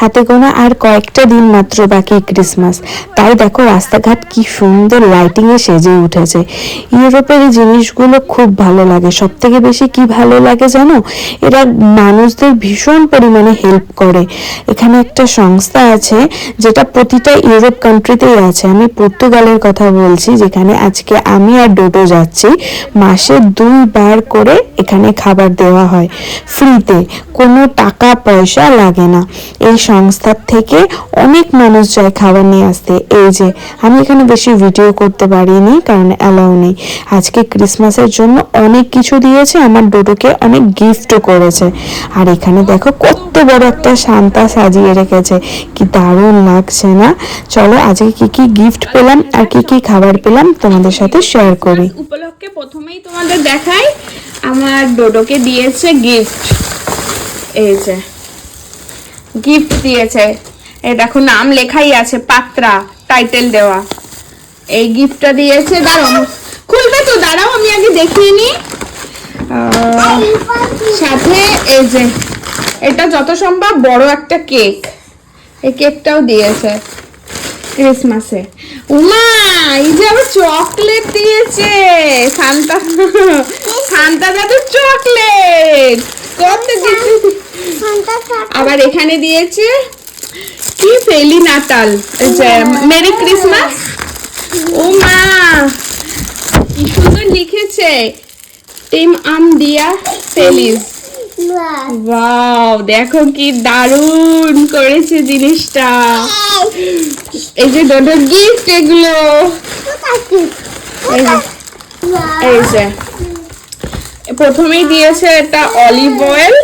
হাতে গোনা আর কয়েকটা দিন মাত্র বাকি ক্রিসমাস। তাই দেখো রাস্তাঘাট কি সুন্দর লাইটিং এ সেজে উঠেছে। ইউরোপের এই জিনিসগুলো খুব ভালো লাগে। সব থেকে বেশি কি ভালো লাগে জানো? এরা মানুষদের ভীষণ পরিমাণে হেল্প করে। এখানে একটা সংস্থা আছে যেটা প্রতিটা ইউরোপ কান্ট্রিতেই আছে। আমি পর্তুগালের কথা বলছি, যেখানে আজকে আমি আর ডোডো যাচ্ছি। মাসে দুইবার করে এখানে খাবার দেওয়া হয়। ফ্রিতে। কোনো টাকা পয়সা লাগে না। এই সংস্থার থেকে অনেক মানুষ যায় খাবার নিয়ে আসতে। এই যে, আমি এখানে বেশি ভিডিও করতে পারিনি কারণ অ্যালাউ নেই। আজকে ক্রিসমাসের জন্য অনেক কিছু দিয়েছে, আমার ডোডোকে অনেক গিফটও করেছে। আর এখানে দেখো কত বড় একটা শান্তা সাজিয়ে রেখেছে। কি দারুণ লাগছে না? চলো আজকে কি কি গিফট পেলাম আর কি কি খাবার পেলাম তোমাদের সাথে শেয়ার করি। উপলক্ষে প্রথমেই তোমাদের দেখাই, আমার ডোডোকে দিয়েছে গিফট এই যে। গিফট দিয়েছে। এই দেখো, নাম লেখাই আছে, পাত্রা টাইটেল দেওয়া। এই গিফটটা দিয়েছে, দাঁড়াও, খুলবে তো, দাঁড়াও, আমি আগে দেখিয়ে নি সাথে এই যে, এটা যত সম্ভব বড় একটা কেক। এই কেকটাও দিয়েছে ক্রিসমাসে। উমা, এই যে আবার চকলেট দিয়েছে সান্তা সান্তা দাদুর চকলেট। কত কিছু আবার এখানে দিয়েছে কি ফেলি নাতাল? Merry Christmas? ও মা, কি সুন্দর লিখেছে। টিম আম দিয়া ফেলিস। দেখো কি দারুণ করেছে জিনিসটা। এই যে ডোডোর গিফট এগুলো। এই যে প্রথমেই দিয়েছে এটা অলিভ অয়েল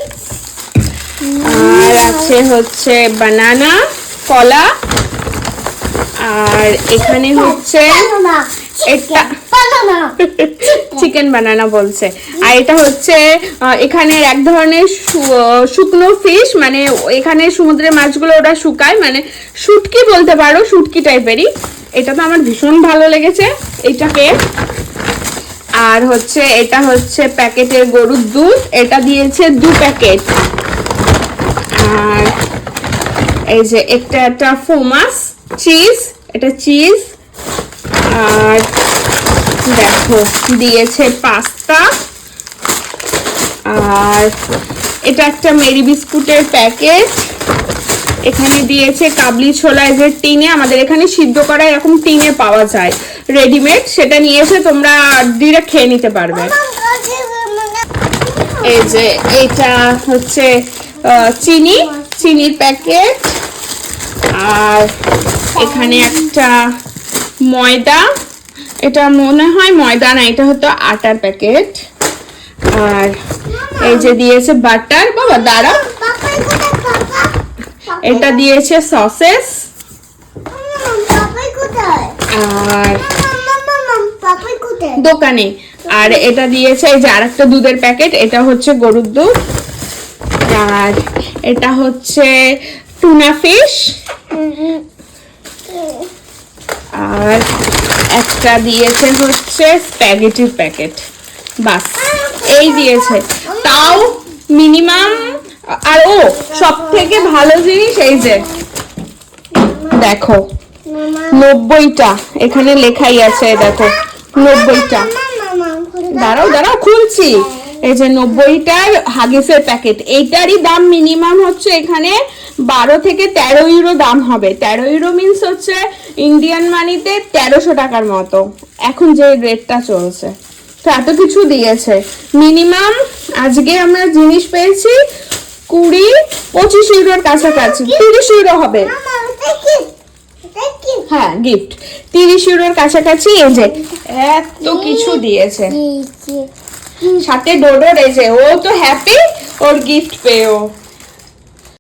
আছে হচ্ছে বানানা কলা আর এখানে হচ্ছে এটা চিকেন বানানা বলছে। আর এটা হচ্ছে আহ, এখানের এক ধরনের শুকনো ফিশ মানে এখানে সমুদ্রের মাছগুলো ওরা শুকায় মানে শুটকি বলতে পারো শুটকি টাইপেরই। এটা তো আমার ভীষণ ভালো লেগেছে এইটাকে আর হচ্ছে এটা হচ্ছে প্যাকেটের গরুর দুধ এটা দিয়েছে দু প্যাকেট। আর এই যে একটা একটা ফোমাস চিজ এটা চিজ আর দেখো দিয়েছে পাস্তা আর এটা একটা মেরি বিস্কুটের প্যাকেট এখানে দিয়েছে কাবলি ছোলা এই যে টিনে আমাদের এখানে সিদ্ধ করা এরকম টিনে পাওয়া যায় রেডিমেড সেটা নিয়ে এসে তোমরা ডিরেক্ট খেয়ে নিতে পারবে। এই যে এইটা হচ্ছে চিনি, চিনির প্যাকেট আর এখানে একটা ময়দা। এটা মনে হয় ময়দা না, এটা হতো আটার প্যাকেট আর এই যে দিয়েছে বাটার বাবা, দাঁড়া। এটা দিয়েছে সসেস আর দোকানে। আর এটা দিয়েছে, এই যে আরেকটা দুধের প্যাকেট এটা হচ্ছে গরুর দুধ। আর এটা হচ্ছে টুনা ফিশ আর একটা দিয়েছে হচ্ছে স্প্যাগেটির প্যাকেট বাস, এই দিয়েছে। তাও মিনিমাম আর ও সব থেকে ভালো জিনিস এই যে। দেখো, নব্বইটা। এখানে লেখাই আছে, দেখো, নব্বইটা। দাঁড়াও দাঁড়াও, খুলছি। এই যে নব্বইটার হাগিসের প্যাকেট, এইটারই দাম মিনিমাম হচ্ছে এখানে বারো থেকে তেরো ইউরো দাম হবে। তেরো ইউরো মিনস হচ্ছে ইন্ডিয়ান মানিতে তেরোশো টাকার মতো। এখন যে রেটটা চলছে। তো এত কিছু দিয়েছে। মিনিমাম আজকে আমরা জিনিস পেয়েছি কুড়ি, পঁচিশ ইউরোর কাছাকাছি। তিরিশ ইউরো হবে। হ্যাঁ গিফট তিরিশ ইউরোর কাছাকাছি এই যে এত কিছু দিয়েছে। সাথে ডোডো রয়েছে ও তো হ্যাপি ওর গিফট পেয়েও।